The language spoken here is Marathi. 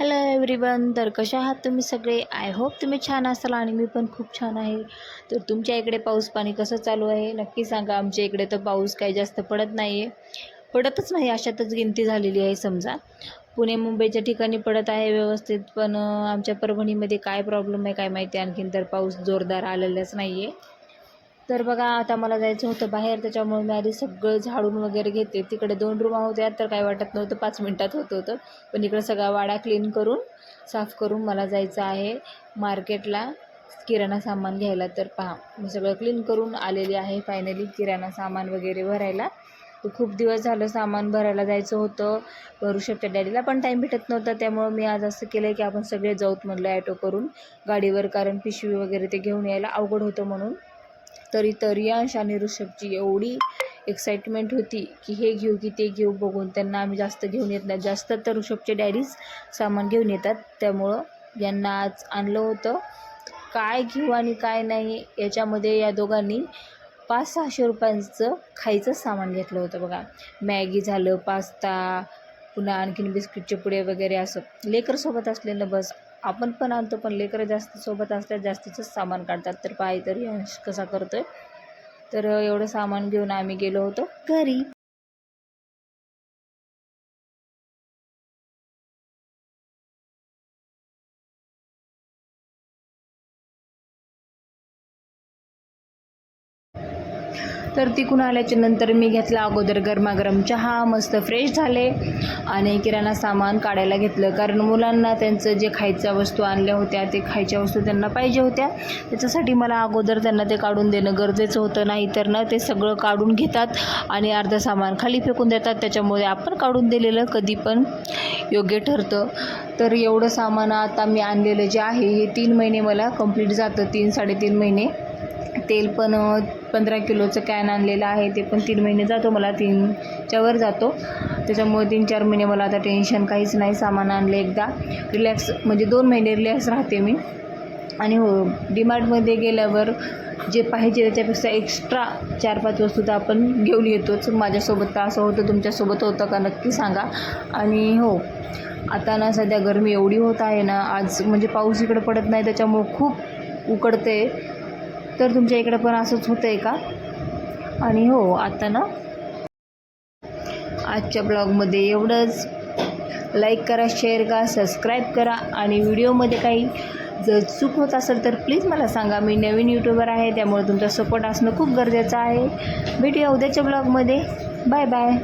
हॅलो एव्हरीवन तर कसे आहात तुम्ही सगळे? आय होप तुम्ही छान असाल आणि मी पण खूप छान आहे. तर तुमच्या इकडे पाऊस पाणी कसं चालू आहे? नक्की सांगा. आमच्या इकडे तर पाऊस काही जास्त पडत नाही आहे पडतच नाही अशातच गिनती झालेली आहे समजा. पुणे मुंबईच्या ठिकाणी पडत आहे व्यवस्थित पण आमच्या परभणीमध्ये काय प्रॉब्लेम आहे काय माहिती? आणखीन तर पाऊस जोरदार आलेलाच नाही आहे तर बघा आता मला जायचं होतं बाहेर त्याच्यामुळे मी आधी सगळं झाडून वगैरे घेते. तिकडे दोन रूमा होत्या तर काय वाटत नव्हतं पाच मिनटात होत होतं. पण इकडं सगळा वाडा क्लीन करून साफ करून मला जायचं आहे मार्केटला किराणा सामान घ्यायला. तर पहा मी सगळं क्लीन करून आलेली आहे फायनली किराणा सामान वगैरे भरायला. तर खूप दिवस झालं सामान भरायला जायचं होतं ऋषभच्या डॅडीला पण टाईम भेटत नव्हता. त्यामुळं मी आज असं केलं की आपण सगळे जाऊत म्हटलं ॲटो करून गाडीवर कारण पिशवी वगैरे ते घेऊन यायला अवघड होतं म्हणून. तरी तरियांश आणि ऋषभची एवढी एक्साइटमेंट होती की हे घेऊ की ते घेऊ बघून त्यांना आम्ही जास्त घेऊन येत नाही. जास्त तर ऋषभचे डॅडीज सामान घेऊन येतात. त्यामुळं यांना आज आणलं होतं. काय घेऊ आणि काय नाही याच्यामध्ये या दोघांनी पाच सहाशे रुपयांचं खायचं सामान घेतलं होतं बघा. मॅगी झालं पास्ता पुन्हा आणखीन बिस्किटचे पुडे वगैरे असं. लेकरसोबत असलेलं बस. आपण पण आणतो पण लेकरं जास्त सोबत असल्यास जास्तीचंच सामान काढतात. तर पाय तरी कसा करतोय? तर एवढं सामान घेऊन आम्ही गेलो होतो. घरी तर तिकून आल्याच्यानंतर मी घेतला अगोदर गरमागरम चहा मस्त फ्रेश झाले. आणि किराणा सामान काढायला घेतलं. कारण मुलांना त्यांचं जे खायच्या वस्तू आणल्या होत्या ते खायच्या वस्तू त्यांना पाहिजे होत्या. त्याच्यासाठी मला अगोदर त्यांना ते काढून देणं गरजेचं होतं. नाही तर ना ते सगळं काढून घेतात आणि अर्धं सामान खाली फेकून देतात. त्याच्यामुळे आपण काढून दिलेलं कधी पण योग्य ठरतं. तर एवढं सामान आता मी आणलेलं जे आहे हे तीन महिने मला कंप्लीट जातं. तीन साडेतीन महिने. तेल पण पंधरा किलोचं कॅन आणलेलं आहे. ते पण तीन महिने जातो मला. तीनच्या वर जातो. त्याच्यामुळे तीन चार महिने मला आता टेन्शन काहीच नाही. सामान आणलं एकदा. रिलॅक्स म्हणजे दोन महिने रिलॅक्स राहते मी. आणि हो डीमार्टमध्ये गेल्यावर जे पाहिजे त्याच्यापेक्षा एक्स्ट्रा चार पाच वस्तू तर आपण घेऊन येतोच. माझ्यासोबत तर असं होतं. तुमच्यासोबत होतं का नक्की सांगा. आणि हो आता ना सध्या गरमी एवढी होत आहे ना आज म्हणजे पाऊस इकडं पडत नाही. त्याच्यामुळं खूप उकडते तर तुमच्या इकडं पण असंच होतं आहे का? आणि हो आता ना आजच्या ब्लॉगमध्ये एवढंच. लाईक करा शेअर करा सबस्क्राईब करा आणि व्हिडिओमध्ये काही जर चूक होत असेल तर प्लीज मला सांगा. मी नवीन यूट्यूबर आहे त्यामुळे तुमचा सपोर्ट असणं खूप गरजेचं आहे. भेटूया उद्याच्या ब्लॉगमध्ये. Bye bye